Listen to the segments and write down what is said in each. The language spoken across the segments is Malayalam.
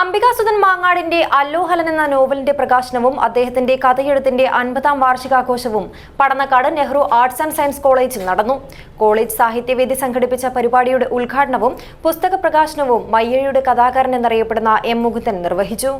അംബികാസുധൻ മാങ്ങാടിന്റെ അല്ലോഹലൻ എന്ന നോവലിന്റെ പ്രകാശനവും അദ്ദേഹത്തിന്റെ കഥയെഴുത്തിന്റെ അൻപതാം വാർഷികാഘോഷവും Padannakkad Nehru arts and science കോളേജിൽ നടന്നു. കോളേജ് സാഹിത്യവേദി സംഘടിപ്പിച്ച പരിപാടിയുടെ ഉദ്ഘാടനവും പുസ്തക പ്രകാശനവും മയ്യഴിയുടെ കഥാകാരൻ എന്നറിയപ്പെടുന്ന എം മുകുന്ദൻ നിർവഹിച്ചു.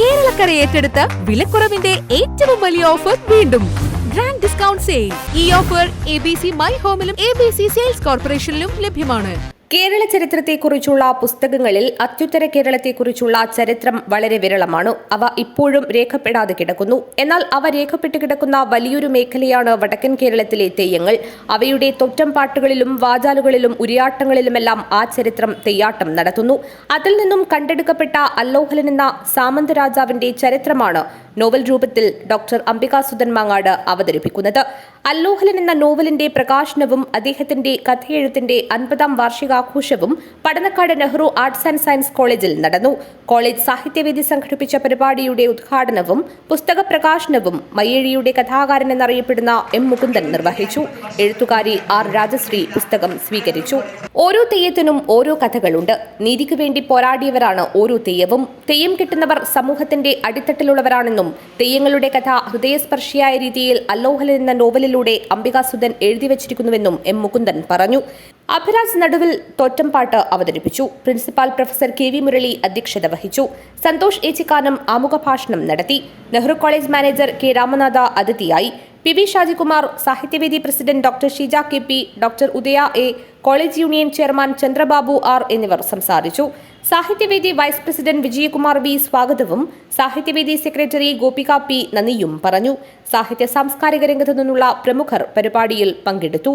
കേരളക്കര ഏറ്റെടുത്ത വിലക്കുറവിന്റെ ഏറ്റവും വലിയ ഓഫർ വീണ്ടും. ഗ്രാൻഡ് ഡിസ്കൗണ്ട് സെയിൽ ഈ offer A B C my ഹോമിലും A B C sales കോർപ്പറേഷനിലും ലഭ്യമാണ്. കേരള ചരിത്രത്തെക്കുറിച്ചുള്ള പുസ്തകങ്ങളിൽ അത്യുത്തര കേരളത്തെക്കുറിച്ചുള്ള ചരിത്രം വളരെ വിരളമാണ്. അവ ഇപ്പോഴും രേഖപ്പെടാതെ കിടക്കുന്നു. എന്നാൽ അവ രേഖപ്പെട്ട് കിടക്കുന്ന വലിയൊരു മേഖലയാണ് വടക്കൻ കേരളത്തിലെ തെയ്യങ്ങൾ. അവയുടെ തൊറ്റം പാട്ടുകളിലും വാചാലുകളിലും ഉരിയാട്ടങ്ങളിലുമെല്ലാം ആ ചരിത്രം തെയ്യാട്ടം നടത്തുന്നു. അതിൽ നിന്നും കണ്ടെടുക്കപ്പെട്ട അല്ലോഹലൻ എന്ന സാമന്ത രാജാവിന്റെ ചരിത്രമാണ് നോവൽ രൂപത്തിൽ ഡോക്ടർ അംബികാസുധൻ മാങ്ങാട് അവതരിപ്പിക്കുന്നത്. അല്ലോഹലൻ എന്ന നോവലിന്റെ പ്രകാശനവും അദ്ദേഹത്തിന്റെ കഥയെഴുത്തിന്റെ അൻപതാം വാർഷികാഘോഷവും Padannakkad Nehru arts and science കോളേജിൽ നടന്നു. കോളേജ് സാഹിത്യവേദി സംഘടിപ്പിച്ച പരിപാടിയുടെ ഉദ്ഘാടനവും പുസ്തക പ്രകാശനവും മയ്യഴിയുടെ കഥാകാരൻ എന്നറിയപ്പെടുന്ന എം മുകുന്ദൻ നിർവഹിച്ചു. എഴുത്തുകാരി ആർ രാജശ്രീ പുസ്തകം സ്വീകരിച്ചു. ഓരോ തെയ്യത്തിനും ഓരോ കഥകളുണ്ട്. നീതിക്ക് വേണ്ടി പോരാടിയവരാണ് ഓരോ തെയ്യവും. തെയ്യം കിട്ടുന്നവർ സമൂഹത്തിന്റെ അടിത്തട്ടിലുള്ളവരാണെന്നും തെയ്യങ്ങളുടെ കഥ ഹൃദയസ്പർശിയായ രീതിയിൽ അല്ലോഹൽ എന്ന നോവലിലൂടെ അംബികാസുധൻ എഴുതി വച്ചിരിക്കുന്നുവെന്നും എം മുകുന്ദൻ പറഞ്ഞു. അഭിരാജ് നടുവിൽ തോറ്റംപാട്ട് അവതരിപ്പിച്ചു. Principal professor K V Murali അധ്യക്ഷത വഹിച്ചു. സന്തോഷ് ഏച്ചിക്കാനം ആമുഖ ഭാഷണം നടത്തി. Nehru college manager K. Ramanatha അതിഥിയായി. P. V. Shajikumar Sahityavedi president doctor Sheeja K. P doctor Udaya A college union chairman Chandrababu R എന്നിവർ സംസാരിച്ചു. സാഹിത്യവേദി വൈസ് പ്രസിഡന്റ് വിജയകുമാർ വി സ്വാഗതവും സാഹിത്യവേദി സെക്രട്ടറി ഗോപിക പി നന്ദിയും പറഞ്ഞു. സാഹിത്യ സാംസ്കാരിക രംഗത്തു നിന്നുള്ള പ്രമുഖർ പരിപാടിയിൽ പങ്കെടുത്തു.